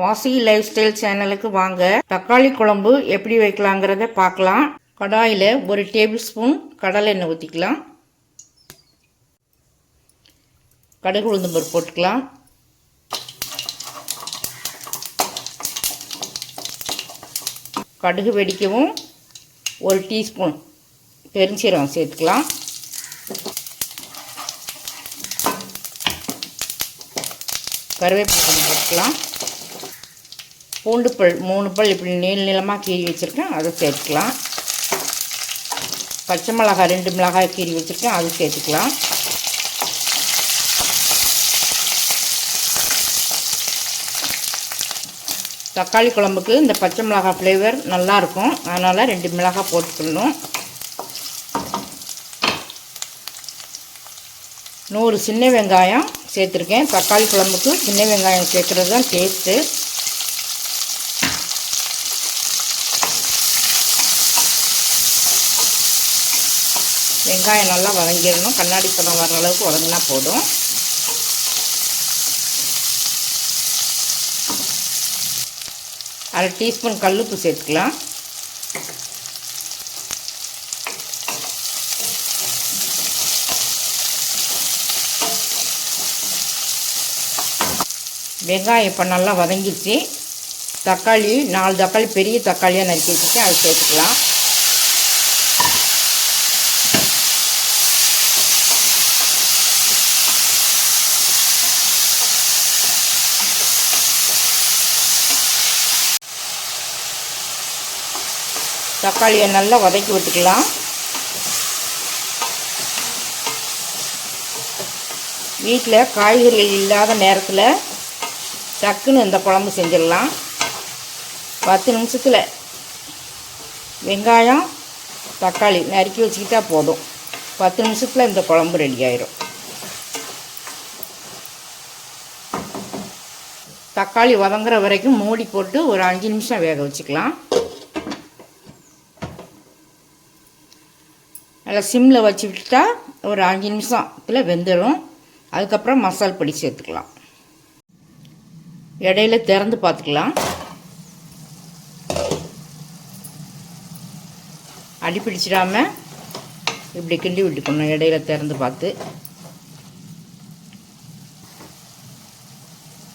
வாசி life style சேனலுக்கு வாங்க. தக்காளி குழம்பு எப்படி வைக்கலாங்கிறத பார்க்கலாம். கடாயில் ஒரு டேபிள் ஸ்பூன் கடலை எண்ணெய் ஊற்றிக்கலாம் கடுகு உளுந்து பருப்பு போட்டுக்கலாம். கடுகு வெடிக்கவும் ஒரு டீஸ்பூன் பெருஞ்சீரகம் சேர்த்துக்கலாம். கருவேப்பிலை போட்டுக்கலாம். பூண்டு பல் மூணு பல் இப்படி நீள் நீளமாக கீறி வச்சுருக்கேன். அதை சேர்த்துக்கலாம். பச்சை மிளகாய் ரெண்டு மிளகாய் கீறி வச்சுருக்கேன். அதை சேர்த்துக்கலாம். தக்காளி குழம்புக்கு இந்த பச்சை மிளகாய் ஃப்ளேவர் நல்லாயிருக்கும். அதனால் ரெண்டு மிளகாய் போட்டுக்கணும். நூறு சின்ன வெங்காயம் சேர்த்துருக்கேன். தக்காளி குழம்புக்கு சின்ன வெங்காயம் சேர்க்குறது தான் டேஸ்ட்டு வெங்காயம் நல்லா வதங்கிடணும். கண்ணாடி பதம் வர அளவுக்கு வதங்கினா போதும். அரை டீஸ்பூன் கல்லுப்பு சேர்த்துக்கலாம். வெங்காயம் இப்போ நல்லா வதங்கிடுச்சு தக்காளி நாலு தக்காளி பெரிய தக்காளியாக நறுக்கி வச்சுட்டு அதை சேர்த்துக்கலாம். தக்காளியை நல்லா வதக்கி விட்டுக்கலாம். வீட்டில் காய்கறிகள் இல்லாத நேரத்தில் டக்குன்னு இந்த குழம்பு செஞ்சிடலாம். பத்து நிமிஷத்தில் வெங்காயம் தக்காளி நறுக்கி வச்சுக்கிட்டா போதும். பத்து நிமிஷத்தில் இந்த குழம்பு ரெடி ஆயிரும். தக்காளி வதங்குற வரைக்கும் மூடி போட்டு ஒரு அஞ்சு நிமிஷம் வேக வச்சுக்கலாம். நல்லா சிம்மில் வச்சு விட்டுட்டா ஒரு அஞ்சு நிமிஷத்தில் வெந்துடும் அதுக்கப்புறம் மசால் பொடி சேர்த்துக்கலாம். இடையில திறந்து பார்த்துக்கலாம். அடி பிடிச்சிடாம இப்படி கிண்டி விட்டுக்கணும் இடையில திறந்து பார்த்து.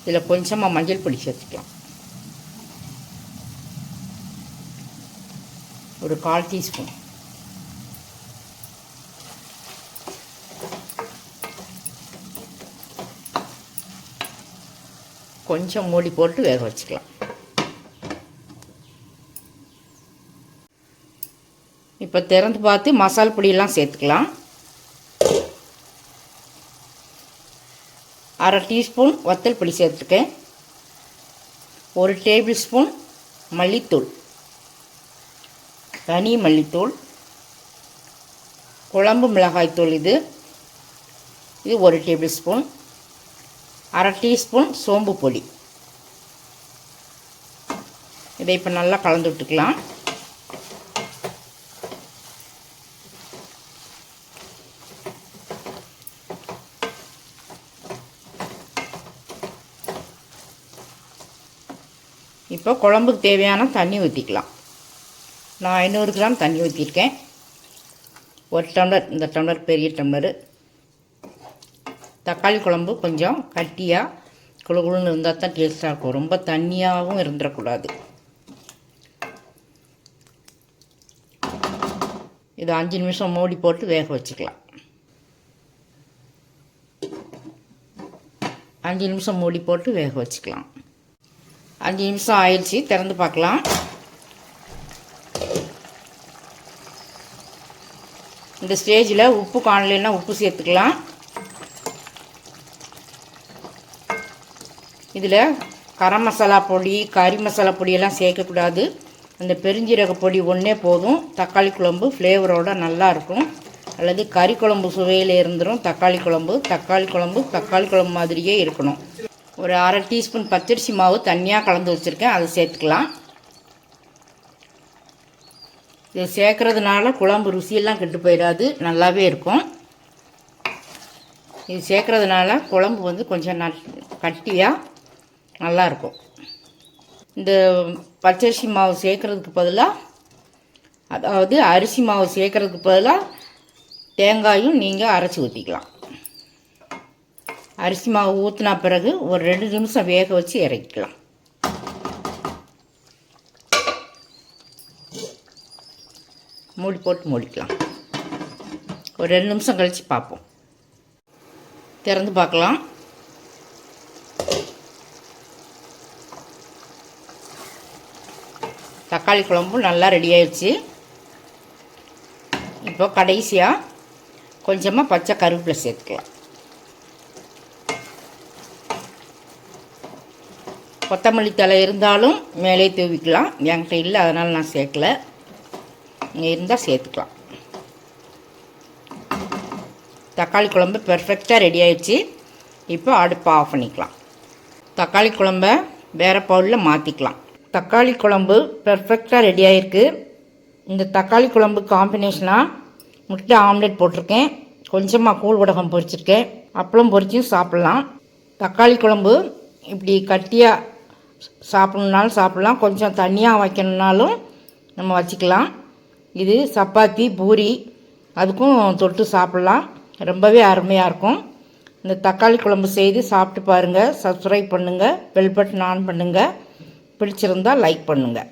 இதில் கொஞ்சமாக மஞ்சள் பொடி சேர்த்துக்கலாம். ஒரு கால் டீஸ்பூன். கொஞ்சம் மூடி போட்டு வேக வச்சுக்கலாம். இப்போ திறந்து பார்த்து மசால் பொடியெல்லாம் சேர்த்துக்கலாம். அரை டீஸ்பூன் வத்தல் பொடி சேர்த்துருக்கேன். ஒரு டேபிள் ஸ்பூன் மல்லித்தூள். தனி மல்லித்தூள். குழம்பு மிளகாய்த்தூள் இது. இது ஒரு டேபிள் ஸ்பூன். அரை டீஸ்பூன் சோம்பு பொடி. இதை இப்போ நல்லா கலந்து விட்டுக்கலாம். இப்போ குழம்புக்கு தேவையான தண்ணி ஊற்றிக்கலாம் நான் ஐநூறு கிராம் தண்ணி ஊற்றிருக்கேன் ஒரு டம்ளர் இந்த டம்ளர் பெரிய டம்ளரு. தக்காளி குழம்பு கொஞ்சம் கட்டியாக குழுகுழுன்னு இருந்தால் தான் டேஸ்ட்டாக இருக்கும். ரொம்ப தண்ணியாகவும் இருந்துடக்கூடாது இது அஞ்சு நிமிஷம் மூடி போட்டு வேக வச்சுக்கலாம். அஞ்சு நிமிஷம் மூடி போட்டு வேக வச்சுக்கலாம். அஞ்சு நிமிஷம் ஆயிடுச்சு. திறந்து பார்க்கலாம். இந்த ஸ்டேஜில் உப்பு காணலைன்னா உப்பு சேர்த்துக்கலாம். இதில் கரம் மசாலா பொடி கறி மசாலா பொடியெல்லாம் சேர்க்கக்கூடாது அந்த பெருஞ்சீரக பொடி ஒன்றே போதும். தக்காளி குழம்பு ஃப்ளேவரோடு நல்லாயிருக்கும் அல்லது கறி குழம்பு சுவையில் இருந்துடும் தக்காளி குழம்பு தக்காளி குழம்பு தக்காளி குழம்பு மாதிரியே இருக்கணும். ஒரு அரை டீஸ்பூன் பச்சரிசி மாவு தனியாக கலந்து வச்சுருக்கேன். அதை சேர்த்துக்கலாம். இதை சேர்க்குறதுனால குழம்பு ருசியெல்லாம் கெட்டு போயிடாது. நல்லாவே இருக்கும். இது சேர்க்குறதுனால குழம்பு வந்து கொஞ்சம் ந கட்டியாக நல்லாயிருக்கும் இந்த பச்சரிசி மாவு சேர்க்கறதுக்கு பதிலாக அதாவது அரிசி மாவு சேர்க்கறதுக்கு பதிலாக தேங்காயும் நீங்கள் அரைச்சி ஊற்றிக்கலாம் அரிசி மாவு ஊற்றினா பிறகு ஒரு ரெண்டு நிமிஷம் வேக வச்சு இறக்கிக்கலாம். மூடி போட்டு மூடிக்கலாம். ஒரு ரெண்டு நிமிஷம் கழித்து பார்ப்போம். திறந்து பார்க்கலாம். தக்காளி குழம்பும் நல்லா ரெடி ஆயிடுச்சு. இப்போ கடைசியாக கொஞ்சமாக பச்சை கருவேப்பிலை சேர்த்துக்கலாம். கொத்தமல்லி தழை இருந்தாலும் மேலே தூவிக்கலாம். என்கிட்ட இல்லை அதனால் நான் சேர்க்கல. இங்கே இருந்தால் சேர்த்துக்கலாம். தக்காளி குழம்பு பெர்ஃபெக்டாக ரெடி ஆயிடுச்சு. இப்போ அடுப்பை ஆஃப் பண்ணிக்கலாம். தக்காளி குழம்ப வேறு பவுலில் மாற்றிக்கலாம் தக்காளி குழம்பு பெர்ஃபெக்டாக ரெடி ஆகிருக்கு இந்த தக்காளி குழம்பு காம்பினேஷனாக முட்டை ஆம்லெட் போட்டிருக்கேன். கொஞ்சமாக கூழ் உடகம் பொரிச்சிருக்கேன். அப்பளம் பொரிச்சும் சாப்பிட்லாம். தக்காளி குழம்பு இப்படி கட்டியாக சாப்பிட்ணுன்னாலும் சாப்பிட்லாம். கொஞ்சம் தனியாக வைக்கணுன்னாலும் நம்ம வச்சுக்கலாம். இது சப்பாத்தி பூரி அதுக்கும் தொட்டு சாப்பிட்லாம். ரொம்பவே அருமையாக இருக்கும். இந்த தக்காளி குழம்பு செய்து சாப்பிட்டு பாருங்கள் சப்ஸ்கிரைப் பண்ணுங்கள் பெல் பட்டன் ஆன் பண்ணுங்கள் பிடிச்சிருந்தால் லைக் பண்ணுங்கள்